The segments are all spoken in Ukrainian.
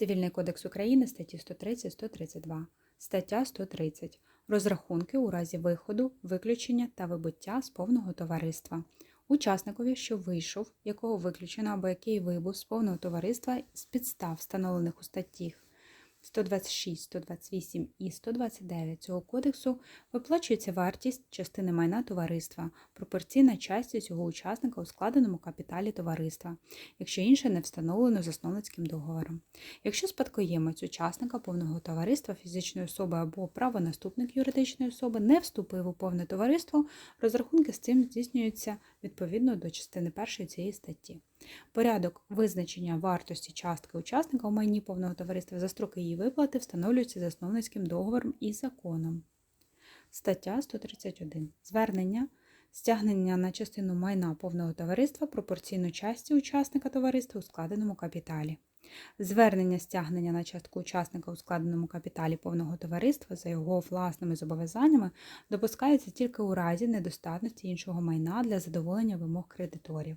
Цивільний кодекс України статті 130-132. Стаття 130. Розрахунки у разі виходу, виключення та вибуття з повного товариства. Учасникові, що вийшов, якого виключено або який вибув з повного товариства з підстав, встановлених у статті 126, 128 і 129 цього кодексу, виплачується вартість частини майна товариства, пропорційна часті цього учасника у складеному капіталі товариства, якщо інше не встановлено засновницьким договором. Якщо спадкоємець учасника повного товариства фізичної особи або правонаступник юридичної особи не вступив у повне товариство, розрахунки з цим здійснюються відповідно до частини першої цієї статті. Порядок визначення вартості частки учасника у майні повного товариства за строки її виплати встановлюється засновницьким договором і законом. Стаття 131. Звернення стягнення на частину майна повного товариства пропорційно часті учасника товариства у складеному капіталі. Звернення стягнення на частку учасника у складеному капіталі повного товариства за його власними зобов'язаннями допускається тільки у разі недостатності іншого майна для задоволення вимог кредиторів.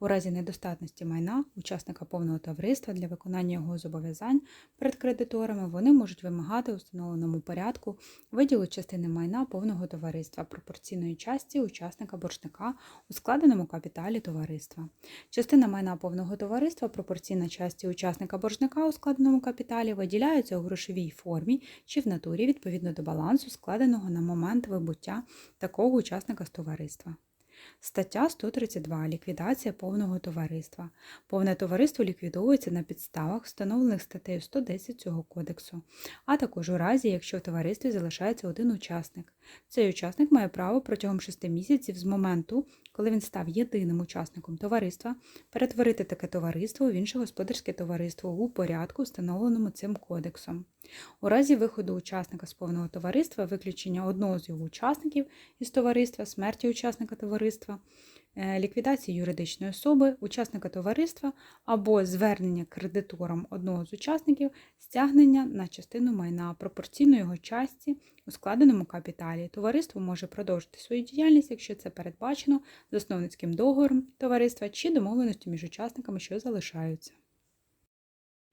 У разі недостатності майна учасника повного товариства для виконання його зобов'язань перед кредиторами вони можуть вимагати у встановленому порядку виділу частини майна повного товариства пропорційної часті учасника боржника у складеному капіталі товариства. Частина майна повного товариства пропорційна часті учасника боржника у складеному капіталі виділяються у грошовій формі чи в натурі відповідно до балансу, складеного на момент вибуття такого учасника з товариства. Стаття 132. Ліквідація повного товариства. Повне товариство ліквідовується на підставах, встановлених статтею 110 цього кодексу, а також у разі, якщо в товаристві залишається один учасник. Цей учасник має право протягом 6 місяців з моменту, коли він став єдиним учасником товариства, перетворити таке товариство в інше господарське товариство у порядку, встановленому цим кодексом. У разі виходу учасника з повного товариства, виключення одного з його учасників із товариства, смерті учасника товариства, е, ліквідації юридичної особи, учасника товариства або звернення кредитором одного з учасників, стягнення на частину майна пропорційно його часті у складеному капіталі. Товариство може продовжити свою діяльність, якщо це передбачено засновницьким договором товариства чи домовленості між учасниками, що залишаються.